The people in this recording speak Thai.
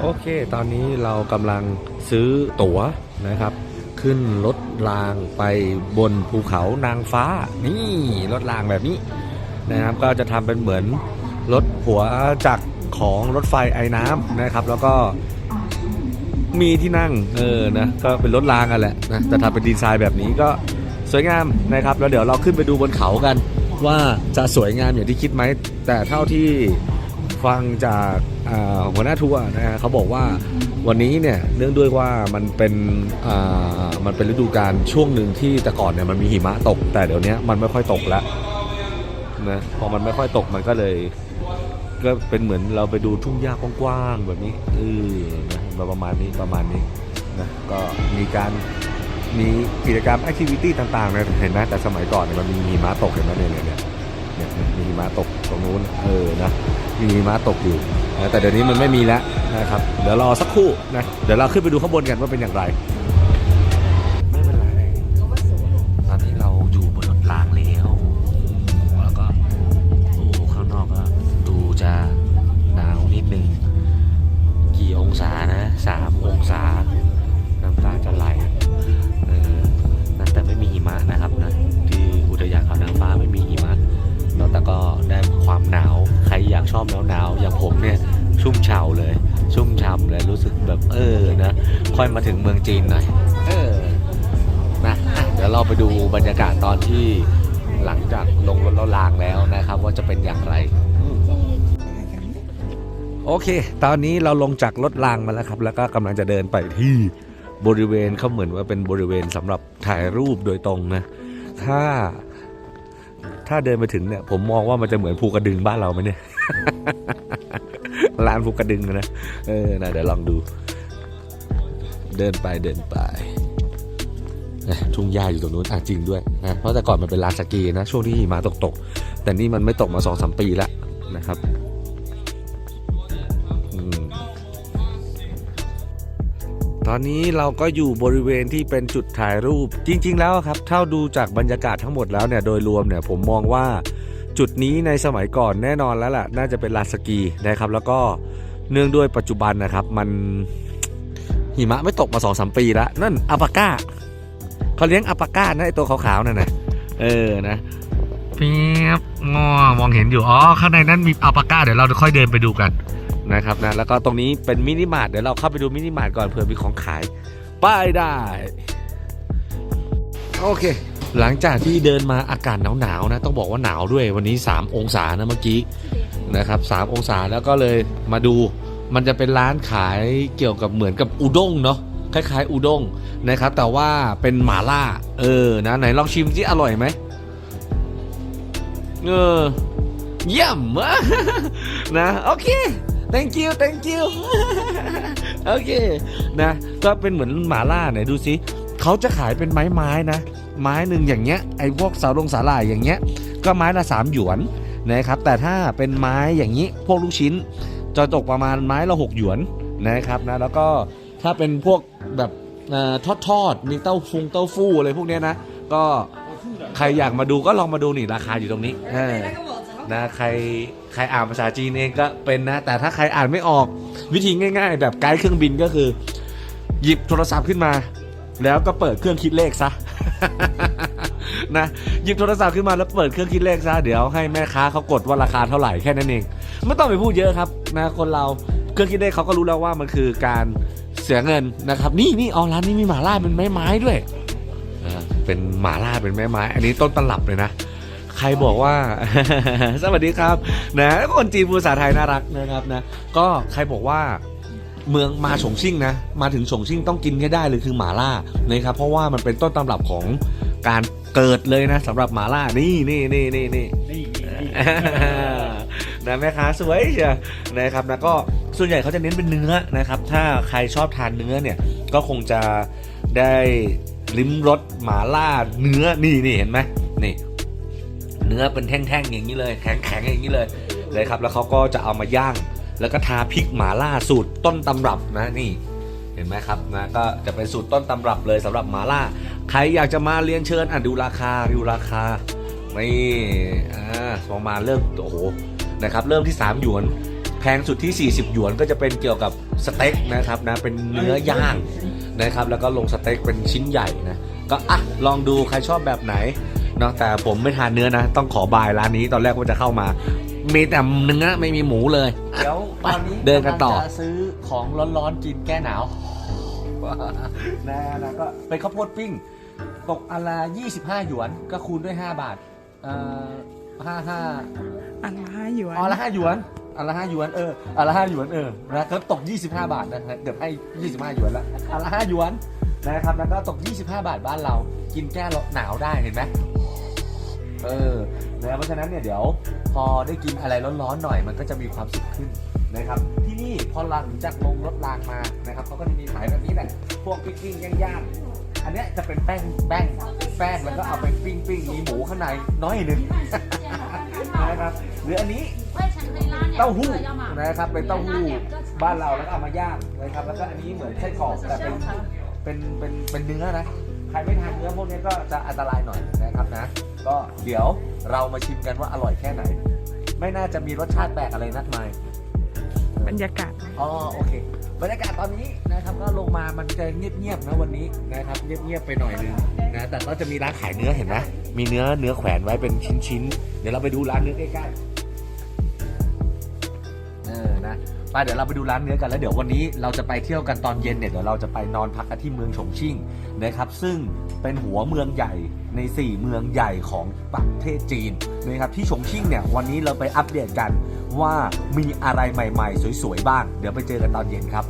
โอเค ตอนนี้เรากำลังซื้อตั๋วนะครับ ขึ้นรถรางไปบนภูเขานางฟ้า นี่รถรางแบบนี้นะครับก็จะทำเป็นเหมือนรถหัวจักรของรถไฟไอ้น้ำนะครับ แล้วก็มีที่นั่งเออนะก็เป็นรถรางกันแหละนะแต่ทำเป็นดีไซน์แบบนี้ก็สวยงามนะครับ แล้วเดี๋ยวเราขึ้นไปดูบนเขากัน ว่าจะสวยงามอย่างที่คิดไหมแต่เท่าที่ ฟังจากอ่าหัวหน้าทัวร์นะฮะเขาบอกว่าวันนี้เนี่ยเนื่องด้วยว่ามันเป็นอ่ามันเป็นฤดูกาลช่วงหนึ่งที่แต่ก่อนเนี่ยมันมีหิมะตก แต่เดี๋ยวนี้มันไม่ค่อยตกแล้วนะพอมันไม่ค่อยตกมันก็เลย ก็เป็นเหมือนเราไปดูทุ่งหญ้ากว้างๆแบบนี้เออนะประมาณนี้ประมาณนี้นะก็มีการมีกิจกรรมแอคทิวิตี้ต่างๆนะเห็นไหมแต่สมัยก่อนเนี่ยมันมีหิมะตกเห็นไหมเนี่ยเนี่ยเนี่ยเนี่ยเนี่ยมีหิมะตกตรงนู้นเออนะ มีม้าตกอยู่นะแต่เดี๋ยวนี้มันไม่มีแล้วนะครับ เดี๋ยวรอสักครู่นะ เดี๋ยวเราขึ้นไปดูข้างบนกันว่าเป็นอย่างไร ชุ่มเฉาเลย ชุ่มช่ำเลยรู้สึกแบบเออนะค่อยมาถึงเมืองจีนหน่อยเออนะอะเดี๋ยวเราไปดูบรรยากาศตอนที่หลังจากลงรถเราลางแล้วนะครับ ว่าจะเป็นอย่างไร โอเค ตอนนี้เราลงจากรถรางมาแล้วครับ แล้วก็กำลังจะเดินไปที่บริเวณเขาเหมือนว่าเป็นบริเวณสำหรับถ่ายรูปโดยตรงนะ ถ้า ถ้าเดินไปถึงเนี่ยผมมองว่ามันจะเหมือนภูกระดึงบ้านเราไหมเนี่ยลานภูกระดึงนะเออนะเดี๋ยวลองดู เดินไปเดินไปทุ่งหญ้าอยู่ตรงนู้นอะจริงด้วยนะเพราะแต่ก่อนมันเป็นลานสกีนะช่วงที่หิมะตกตกๆแต่นี่มันไม่ตกมาสองสามปีแล้วนะครับ ตอนนี้เราก็อยู่บริเวณที่เป็นจุดถ่ายรูปจริง ๆ แล้วครับเท่าดูจากบรรยากาศทั้งหมดแล้วเนี่ยโดยรวมเนี่ยผมมองว่าจุดนี้ในสมัยก่อนแน่นอนแล้วล่ะน่าจะเป็นลานสกีนะครับ แล้วก็เนื่องด้วยปัจจุบันนะครับ มันหิมะไม่ตกมาสองสามปีแล้ว นั่นอัปาก้าเขาเลี้ยงอัปาก้านะไอตัวขาวๆนั่นนะเออนะเปียบงอมองเห็นอยู่อ๋อข้างในนั้นมีอัปาก้าเดี๋ยวเราค่อยเดินไปดูกัน นะครับนะแล้วก็ตรงนี้เป็นมินิมาร์ทเดี๋ยวเราเข้าไปดูมินิมาร์ทก่อนเผื่อมีของขายป้ายได้ โอเค หลังจากที่เดินมาอากาศหนาวๆนะ ต้องบอกว่าหนาวด้วยวันนี้ 3 องศานะเมื่อกี้นะครับ3องศาแล้วก็เลยมาดู มันจะเป็นร้านขายเกี่ยวกับเหมือนกับอุด้งเนาะคล้ายๆ อุด้งนะครับ แต่ว่าเป็นหมาล่า เออนะไหนลองชิมสิอร่อยไหมเออเยี่ยมนะโอเค thank you thank you โอเคนะก็เป็นเหมือนหมาล่าไหนดูสิเขาจะขายเป็นไม้ไม้นะ ไม้หนึ่งอย่างเงี้ยไอ้พวกสาลงสาหร่ายอย่างเงี้ย ก็ไม้ละสามหยวนนะครับ แต่ถ้าเป็นไม้อย่างนี้พวกลูกชิ้น จะตกประมาณไม้ละหกหยวนนะครับนะแล้วก็ถ้าเป็นพวกแบบทอดทอดๆมีเต้าฟุงเต้าฟู้อะไรพวกเนี้ยนะ ก็ใครอยากมาดูก็ลองมาดูนี่ราคาอยู่ตรงนี้ นะใครใครอ่านภาษาจีนเองก็เป็นนะ แต่ถ้าใครอ่านไม่ออกวิธีง่าย ๆ แบบไกด์เครื่องบินก็คือ หยิบโทรศัพท์ขึ้นมา แล้วก็เปิดเครื่องคิดเลขซะนะหยิบโทรศัพท์ขึ้นมาแล้วเปิดเครื่องคิดเลขซะเดี๋ยวให้แม่ค้าเขากดว่าราคาเท่าไหร่แค่นั้นเองไม่ต้องไปพูดเยอะครับนะคนเราเครื่องคิดเลขเขาก็รู้แล้วว่ามันคือการเสียเงินนะครับ นี่นี่อ๋อร้านนี้มีหมาล่าเป็นไม้ไม้ด้วยเป็นหมาล่าเป็นไม้ไม้อันนี้ต้นตลับเลยนะ ครบอกว่า สวัสดีครับนะคนจีนภาษาไทยน่ารักนะครับนะก็ใครบอกว่าเมืองมาฉงชิ่งนะ มาถึงฉงชิ่งต้องกินให้ได้เลยคือหมาล่านะครับเพราะว่ามันเป็นต้นตำรับของการเกิดเลยนะสำหรับหมาล่านี่นี่นี่นี่นี่นะแม่ค้าสวยเชียนะครับนะก็ส่วนใหญ่เขาจะเน้นเป็นเนื้อนะครับ ถ้าใครชอบทานเนื้อเนี่ยก็คงจะได้ลิ้มรสหมาล่าเนื้อนี่นี่เห็นไหมนี่ เนื้อเป็นแท่งๆอย่างนี้เลยแข็งๆอย่างนี้เลยเลยครับแล้วเขาก็จะเอามาย่าง แล้วก็ทาพริกหมาล่าสูตรต้นตำรับนะนี่เห็นไหมครับนะก็จะเป็นสูตรต้นตำรับเลยสำหรับหมาล่า ใครอยากจะมาเรียนเชิญอะดูราคาดูราคานี่อ่าประมาณเริ่มโอ้โหนะครับเริ่มที่ 3 หยวน แพงสุดที่ 40 หยวนก็จะเป็นเกี่ยวกับสเต็กนะครับนะเป็นเนื้อย่างนะครับแล้วก็ลงสเต็กเป็นชิ้นใหญ่นะก็อะลองดูใครชอบแบบไหน เนาะแต่ผมไม่ทานเนื้อนะ ต้องขอบายร้านนี้ตอนแรกว่าจะเข้ามา มีแต่เนื้อไม่มีหมูเลย เดี๋ยวตอนนี้เดินกันต่อำลังจะซื้อของร้อนๆกินแก้หนาวนะนะก็เป็นข้าวโพดปิ้ง ตกอนละ25 หยวน ก็คูณด้วย 5 บาทเอ่อห้าห้าอันละห้าหยวนอ๋อละห้าหยวนอันละห้าหยวนเอออันละห้าหยวนเออนะก็ตก 25 บาทนะฮะเกือบให้ 25 หยวนละอันละห้าหยวนนะครับแล้วก็ตก 25 บาทบ้านเรา กินแก้หนาวได้เห็นไหม เออนะเพราะฉะนั้นเนี่ยเดี๋ยวพอได้กินอะไรร้อนๆหน่อยมันก็จะมีความสุขขึ้นนะครับ ที่นี่พอหลังจากลงรถรางมานะครับเขาก็จะมีขายแบบนี้แหละพวกปิ้งปิ้งๆย่างๆอันเนี้ยจะเป็นแป้งแป้งแป้งแล้วก็เอาไปปิ้งปิ้งมีหมูข้างในน้อยหนึ่งนะครับหรืออันนี้เต้าหู้นะครับเป็นเต้าหู้บ้านเราแล้วก็เอามาย่างนะครับแล้วก็อันนี้เหมือนไส้กรอกแต่เป็นเป็นเป็นเป็นเนื้อนะ ใครไม่ทานเนื้อพวกนี้ก็จะอันตรายหน่อยนะครับนะ ก็เดี๋ยวเรามาชิมกันว่าอร่อยแค่ไหน ไม่น่าจะมีรสชาติแปลกอะไรนักมายบรรยากาศอ๋อโอเค บรรยากาศตอนนี้นะครับก็ลงมามันจะเงียบๆนะวันนี้นะครับเงียบๆไปหน่อยนึงนะแต่ก็จะมีร้านขายเนื้อเห็นไหมมีเนื้อเนื้อแขวนไว้เป็นชิ้นๆเดี๋ยวเราไปดูร้านเนื้อใกล้ๆ ไปเดี๋ยวเราไปดูร้านเนื้อกันแล้วเดี๋ยววันนี้เราจะไปเที่ยวกันตอนเย็นเนี่ยเดี๋ยวเราจะไปนอนพักกันที่เมืองฉงชิ่งนะครับ ซึ่งเป็นหัวเมืองใหญ่ใน 4 เมืองใหญ่ของประเทศจีนนะครับที่ฉงชิ่งเนี่ยวันนี้เราไปอัปเดตกันว่ามีอะไรใหม่ ๆ สวยๆบ้าง เดี๋ยวไปเจอกันตอนเย็นครับ